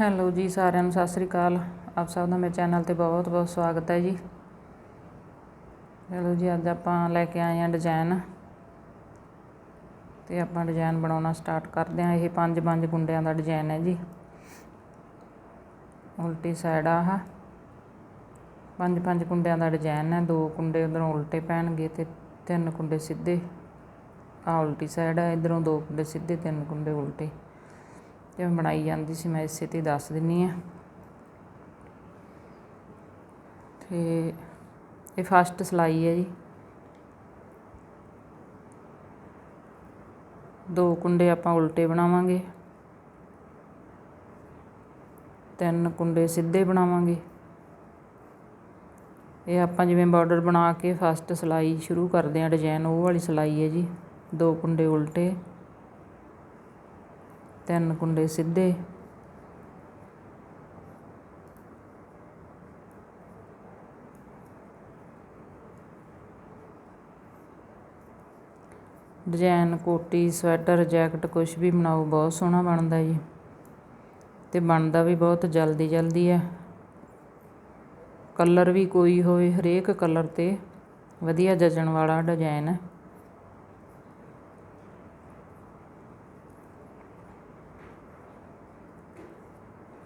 Hello ਜੀ, ਸਾਰਿਆਂ ਨੂੰ ਸਤਿ ਸ੍ਰੀ ਅਕਾਲ। ਆਪ ਸਭ ਦਾ ਮੇਰੇ ਚੈਨਲ ਤੇ ਬਹੁਤ ਬਹੁਤ ਸਵਾਗਤ ਹੈ ਜੀ। ਚਲੋ ਜੀ, ਅੱਜ ਆਪਾਂ ਲੈ ਕੇ ਆਏ ਹਾਂ ਡਿਜ਼ਾਈਨ ਤੇ ਆਪਾਂ ਡਿਜ਼ਾਈਨ ਬਣਾਉਣਾ ਸਟਾਰਟ ਕਰਦੇ ਹਾਂ। ਇਹ ਪੰਜ ਪੰਜ ਗੁੰਡਿਆਂ ਦਾ ਡਿਜ਼ਾਈਨ ਹੈ ਜੀ। ਉਲਟੀ ਸਾਈਡ ਆਹ। ਪੰਜ ਪੰਜ ਕੁੰਡਿਆਂ ਦਾ ਡਿਜ਼ਾਈਨ ਹੈ। ਦੋ ਕੁੰਡੇ ਉਧਰੋਂ ਉਲਟੇ ਪੈਣਗੇ ਤੇ ਤਿੰਨ ਕੁੰਡੇ ਸਿੱਧੇ। ਆ ਉਲਟੀ ਸਾਈਡ ਹੈ ਇਧਰੋਂ ਦੋ ਕੁੰਡੇ ਸਿੱਧੇ, ਤਿੰਨ ਕੁੰਡੇ ਉਲਟੇ। ਜਿਵੇਂ ਬਣਾਈ ਜਾਂਦੀ ਸੀ, ਮੈਂ ਇਸੇ ਤੇ ਦੱਸ ਦਿੰਨੀ ਆ। ਤੇ ਇਹ ਫਸਟ ਸਲਾਈ ਹੈ ਜੀ। ਦੋ ਕੁੰਡੇ ਆਪਾਂ ਉਲਟੇ ਬਣਾਵਾਂਗੇ। ਤਿੰਨ ਕੁੰਡੇ ਸਿੱਧੇ ਬਣਾਵਾਂਗੇ। ਇਹ ਆਪਾਂ ਜਿਵੇਂ ਬਾਰਡਰ ਬਣਾ ਕੇ ਫਸਟ ਸਲਾਈ ਸ਼ੁਰੂ ਕਰਦੇ ਆ ਡਿਜ਼ਾਈਨ ਉਹ ਵਾਲੀ ਸਲਾਈ ਹੈ ਜੀ। ਦੋ ਕੁੰਡੇ ਉਲਟੇ। ਤਿੰਨ ਕੁੰਡੇ ਸਿੱਧੇ। ਡਿਜ਼ਾਈਨ ਕੋਟੀ, ਸਵੈਟਰ, ਜੈਕਟ ਕੁਝ ਵੀ ਬਣਾਓ, ਬਹੁਤ ਸੋਹਣਾ ਬਣਦਾ ਜੀ। ਤੇ ਬਣਦਾ ਵੀ ਬਹੁਤ ਜਲਦੀ ਜਲਦੀ ਹੈ। ਕਲਰ ਵੀ ਕੋਈ ਹੋਵੇ, ਹਰੇਕ ਕਲਰ ਤੇ ਵਧੀਆ ਜਜਣ ਵਾਲਾ ਡਿਜ਼ਾਈਨ ਹੈ।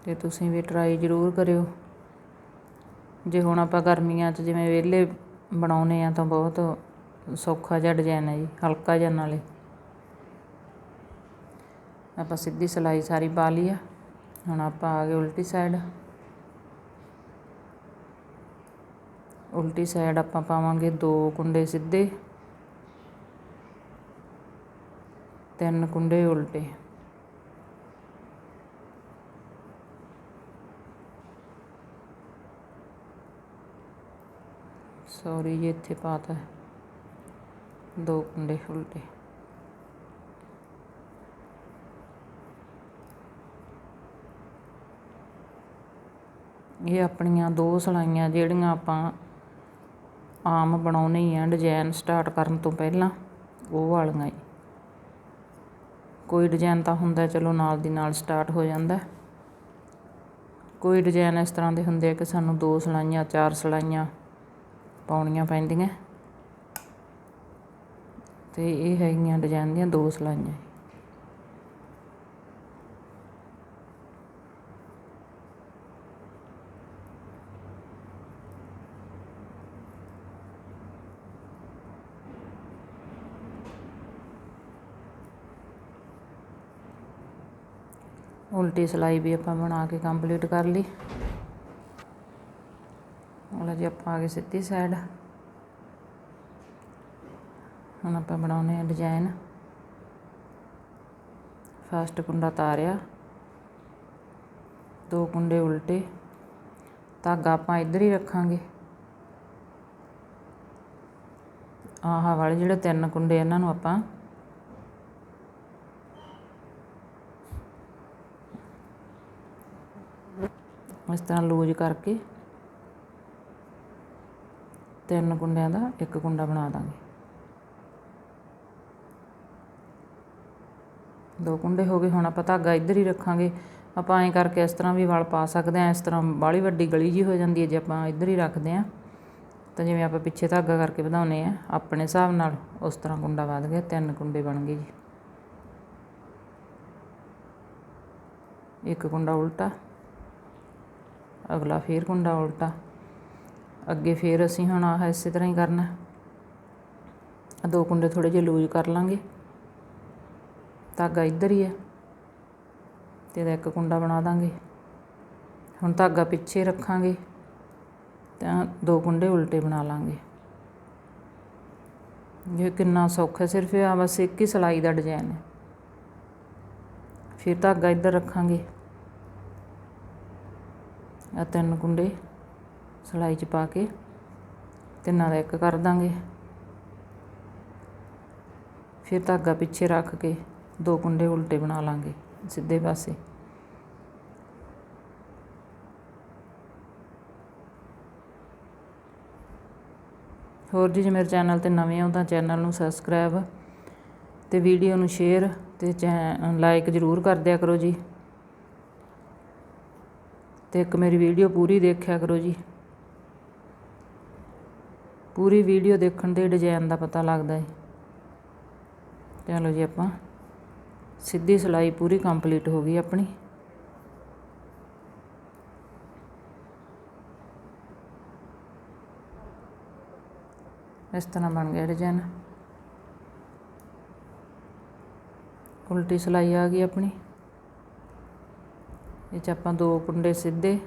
ਅਤੇ ਤੁਸੀਂ ਵੀ ਟਰਾਈ ਜ਼ਰੂਰ ਕਰਿਓ। ਜੇ ਹੁਣ ਆਪਾਂ ਗਰਮੀਆਂ 'ਚ ਜਿਵੇਂ ਵਿਹਲੇ ਬਣਾਉਂਦੇ ਹਾਂ ਤਾਂ ਬਹੁਤ ਸੌਖਾ ਜਿਹਾ ਡਿਜ਼ਾਇਨ ਹੈ ਜੀ, ਹਲਕਾ ਜਿਹਾ ਨਾਲੇ। ਆਪਾਂ ਸਿੱਧੀ ਸਿਲਾਈ ਸਾਰੀ ਪਾ ਲਈ ਆ। ਹੁਣ ਆਪਾਂ ਆ ਗਏ ਉਲਟੀ ਸਾਈਡ ਉਲਟੀ ਸਾਈਡ ਆਪਾਂ ਪਾਵਾਂਗੇ ਦੋ ਕੁੰਡੇ ਸਿੱਧੇ। ਤਿੰਨ ਕੁੰਡੇ ਉਲਟੇ। ਸੌਰੀ ਜੀ, ਇੱਥੇ ਪਾਤਾ ਦੋ ਕੁੰਡੇ ਉਲਟੇ। ਇਹ ਆਪਣੀਆਂ ਦੋ ਸਲਾਈਆਂ ਜਿਹੜੀਆਂ ਆਪਾਂ ਆਮ ਬਣਾਉਣੇ ਹੀ ਆ ਡਿਜ਼ਾਈਨ ਸਟਾਰਟ ਕਰਨ ਤੋਂ ਪਹਿਲਾਂ, ਉਹ ਵਾਲੀਆਂ ਹੀ। ਕੋਈ ਡਿਜ਼ਾਈਨ ਤਾਂ ਹੁੰਦਾ, ਚਲੋ ਨਾਲ ਦੀ ਨਾਲ ਸਟਾਰਟ ਹੋ ਜਾਂਦਾ। ਕੋਈ ਡਿਜ਼ਾਈਨ ਇਸ ਤਰ੍ਹਾਂ ਦੇ ਹੁੰਦੇ ਆ ਕਿ ਸਾਨੂੰ ਦੋ ਸਲਾਈਆਂ, ਚਾਰ ਸਲਾਈਆਂ ਪਾਉਣੀਆਂ ਪੈਂਦੀਆਂ। ਤੇ ਇਹ ਹੈਗੀਆਂ ਡਿਜ਼ਾਈਨ ਦੀਆਂ ਦੋ ਸਲਾਈਆਂ। ਉਲਟੀ ਸਲਾਈ ਵੀ ਆਪਾਂ ਬਣਾ ਕੇ ਕੰਪਲੀਟ ਕਰ ਲਈ। ਹੁਣ ਜੀ ਆਪਾਂ ਆ ਗਏ ਸਿੱਧੀ ਸਾਈਡ ਹੁਣ ਆਪਾਂ ਬਣਾਉਨੇ ਆ ਡਿਜ਼ਾਈਨ ਫਸਟ ਕੁੰਡਾ ਤਾਰਿਆ। ਦੋ ਕੁੰਡੇ ਉਲਟੇ। ਧਾਗਾ ਆਪਾਂ ਇੱਧਰ ਹੀ ਰੱਖਾਂਗੇ। ਆਹ ਵਾਲੇ ਜਿਹੜੇ ਤਿੰਨ ਕੁੰਡੇ ਇਹਨਾਂ ਨੂੰ ਆਪਾਂ ਇਸ ਤਰ੍ਹਾਂ ਲੂਜ ਕਰਕੇ ਤਿੰਨ ਕੁੰਡਿਆਂ ਦਾ, ਇੱਕ ਕੁੰਡਾ ਬਣਾ ਦਾਂਗੇ। ਦੋ ਕੁੰਡੇ ਹੋ ਗਏ, ਹੁਣ ਆਪਾਂ ਧਾਗਾ ਇੱਧਰ ਹੀ ਰੱਖਾਂਗੇ। ਆਪਾਂ ਐਂ ਕਰਕੇ ਇਸ ਤਰ੍ਹਾਂ ਵੀ ਵਲ ਪਾ ਸਕਦੇ ਆ ਇਸ ਤਰ੍ਹਾਂ ਬਾਲੀ ਵੱਡੀ ਗਲੀ ਜੀ ਹੋ ਜਾਂਦੀ ਹੈ ਜੇ ਆਪਾਂ ਇੱਧਰ ਹੀ ਰੱਖਦੇ ਆ ਤਾਂ ਜਿਵੇਂ ਆਪਾਂ ਪਿੱਛੇ ਧਾਗਾ ਕਰਕੇ ਵਧਾਉਨੇ ਆ ਆਪਣੇ ਹਿਸਾਬ ਨਾਲ ਉਸ ਤਰ੍ਹਾਂ ਕੁੰਡਾ ਵਧ ਗਿਆ, ਤਿੰਨ ਕੁੰਡੇ ਬਣ ਗਏ ਜੀ। ਇੱਕ ਕੁੰਡਾ ਉਲਟਾ, ਅਗਲਾ ਫੇਰ ਕੁੰਡਾ ਉਲਟਾ। ਅੱਗੇ ਫੇਰ ਅਸੀਂ ਹੁਣ ਆਹ ਇਸੇ ਤਰ੍ਹਾਂ ਹੀ ਕਰਨਾ। ਦੋ ਕੁੰਡੇ ਥੋੜੇ ਜਿਹਾ ਲੂਜ਼ ਕਰ ਲਾਂਗੇ। ਧਾਗਾ ਇੱਧਰ ਹੀ ਹੈ ਤੇ ਇਹਦਾ ਇੱਕ ਕੁੰਡਾ ਬਣਾ ਦਾਂਗੇ। ਹੁਣ ਧਾਗਾ ਪਿੱਛੇ ਰੱਖਾਂਗੇ, ਤਾਂ ਦੋ ਕੁੰਡੇ ਉਲਟੇ ਬਣਾ ਲਾਂਗੇ। ਇਹ ਕਿੰਨਾ ਸੌਖਾ, ਸਿਰਫ ਆ ਬਸ ਇੱਕ ਹੀ ਸਲਾਈ ਦਾ ਡਿਜ਼ਾਈਨ ਹੈ। ਫਿਰ ਧਾਗਾ ਇੱਧਰ ਰੱਖਾਂਗੇ। ਆ ਤਿੰਨ ਕੁੰਡੇ। ਸਲਾਈ 'ਚ ਪਾ ਕੇ ਤਿੰਨਾਂ ਦਾ ਇੱਕ ਕਰ ਦਾਂਗੇ। ਫਿਰ ਧਾਗਾ ਪਿੱਛੇ ਰੱਖ ਕੇ ਦੋ ਕੁੰਡੇ ਉਲਟੇ ਬਣਾ ਲਾਂਗੇ ਸਿੱਧੇ ਪਾਸੇ। ਹੋਰ ਜੀ, ਜੇ ਮੇਰੇ ਚੈਨਲ ਤੇ ਨਵੇਂ ਹੋ ਤਾਂ ਚੈਨਲ ਨੂੰ ਸਬਸਕ੍ਰਾਈਬ ਤੇ ਵੀਡੀਓ ਨੂੰ ਸ਼ੇਅਰ ਤੇ ਲਾਈਕ ਜ਼ਰੂਰ ਕਰ ਦਿਆ ਕਰੋ ਜੀ। ਤੇ ਇੱਕ ਮੇਰੀ ਵੀਡੀਓ ਪੂਰੀ ਦੇਖਿਆ ਕਰੋ ਜੀ। ਪੂਰੀ ਵੀਡੀਓ ਦੇਖਣ ਦੇ ਡਿਜ਼ਾਈਨ ਦਾ ਪਤਾ ਲੱਗਦਾ ਹੈ। ਚਲੋ ਜੀ ਆਪਾਂ ਸਿੱਧੀ ਸਿਲਾਈ ਪੂਰੀ ਕੰਪਲੀਟ ਹੋ ਗਈ ਆਪਣੀ। ਇਸ ਤਰ੍ਹਾਂ ਬਣ ਗਿਆ ਡਿਜ਼ਾਈਨ। ਉਲਟੀ ਸਿਲਾਈ ਆ ਗਈ ਆਪਣੀ। ਇਹ ਚ ਆਪਾਂ ਦੋ ਕੁੰਡੇ ਸਿੱਧੇ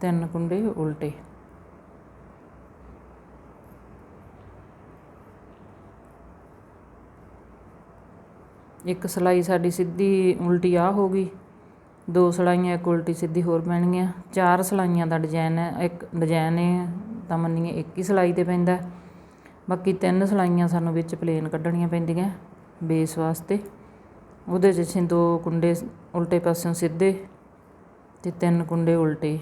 ਤਿੰਨ ਕੁੰਡੇ ਉਲਟੇ। ਇੱਕ ਸਿਲਾਈ ਸਾਡੀ ਸਿੱਧੀ ਉਲਟੀ ਆ ਹੋ ਗਈ। ਦੋ ਸਿਲਾਈਆਂ, ਇੱਕ ਉਲਟੀ ਸਿੱਧੀ ਹੋਰ ਪੈਣਗੀਆਂ। ਚਾਰ ਸਿਲਾਈਆਂ ਦਾ ਡਿਜ਼ਾਈਨ ਹੈ, ਇੱਕ ਡਿਜ਼ਾਈਨ ਹੈ, ਤਾਂ ਮੰਨੀਏ ਇੱਕ ਹੀ ਸਿਲਾਈ ਤੇ ਪੈਂਦਾ ਬਾਕੀ ਤਿੰਨ ਸਿਲਾਈਆਂ ਸਾਨੂੰ ਵਿੱਚ ਪਲੇਨ ਕੱਢਣੀਆਂ ਪੈਂਦੀਆਂ ਬੇਸ ਵਾਸਤੇ। ਉਹਦੇ 'ਚ ਅਸੀਂ ਦੋ ਕੁੰਡੇ ਉਲਟੇ ਪਾਸਿਓਂ ਸਿੱਧੇ ਤੇ ਤਿੰਨ ਕੁੰਡੇ ਉਲਟੇ।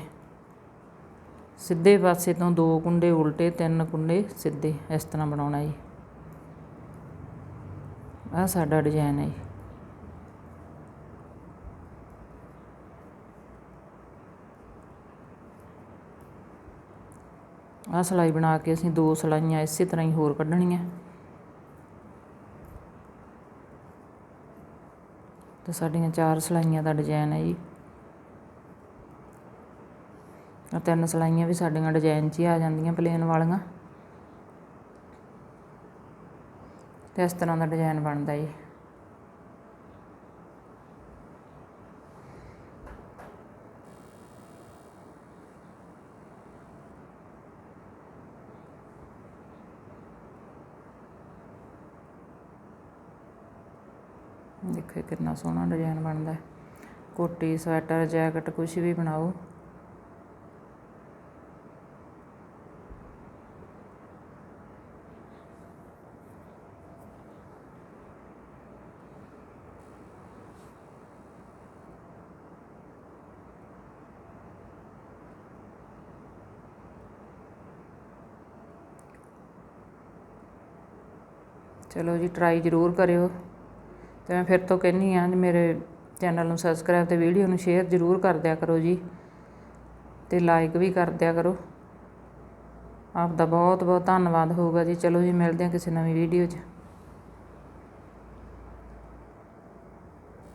ਸਿੱਧੇ ਪਾਸੇ ਤੋਂ ਦੋ ਕੁੰਡੇ, ਉਲਟੇ ਤਿੰਨ ਕੁੰਡੇ ਸਿੱਧੇ ਇਸ ਤਰ੍ਹਾਂ ਬਣਾਉਣਾ ਜੀ। ਆਹ ਸਾਡਾ ਡਿਜ਼ਾਈਨ ਹੈ ਜੀ। ਆਹ ਸਿਲਾਈ ਬਣਾ ਕੇ ਅਸੀਂ ਦੋ ਸਿਲਾਈਆਂ ਇਸੇ ਤਰ੍ਹਾਂ ਹੀ ਹੋਰ ਕੱਢਣੀਆਂ। ਤੇ ਸਾਡੀਆਂ ਚਾਰ ਸਿਲਾਈਆਂ ਦਾ ਡਿਜ਼ਾਈਨ ਹੈ ਜੀ। ਤਿੰਨ ਸਿਲਾਈਆਂ ਵੀ ਸਾਡੀਆਂ ਡਿਜ਼ਾਈਨ 'ਚ ਹੀ ਆ ਜਾਂਦੀਆਂ ਪਲੇਨ ਵਾਲੀਆਂ। ਤੇ ਇਸ ਤਰ੍ਹਾਂ ਦਾ ਡਿਜ਼ਾਈਨ ਬਣਦਾ ਜੀ। ਦੇਖੋ ਕਿੰਨਾ ਸੋਹਣਾ ਡਿਜ਼ਾਈਨ ਬਣਦਾ। ਕੋਟੀ, ਸਵੈਟਰ, ਜੈਕਟ ਕੁਝ ਵੀ ਬਣਾਓ। ਚਲੋ ਜੀ ਟਰਾਈ ਜ਼ਰੂਰ ਕਰਿਓ। ਅਤੇ ਮੈਂ ਫਿਰ ਤੋਂ ਕਹਿੰਦੀ ਹਾਂ ਮੇਰੇ ਚੈਨਲ ਨੂੰ ਸਬਸਕ੍ਰਾਈਬ ਅਤੇ ਵੀਡੀਓ ਨੂੰ ਸ਼ੇਅਰ ਜ਼ਰੂਰ ਕਰ ਦਿਆ ਕਰੋ ਜੀ। ਅਤੇ ਲਾਈਕ ਵੀ ਕਰ ਦਿਆ ਕਰੋ। ਆਪਦਾ ਬਹੁਤ ਬਹੁਤ ਧੰਨਵਾਦ ਹੋਊਗਾ ਜੀ। ਚਲੋ ਜੀ, ਮਿਲਦੇ ਹਾਂ ਕਿਸੇ ਨਵੀਂ ਵੀਡੀਓ 'ਚ।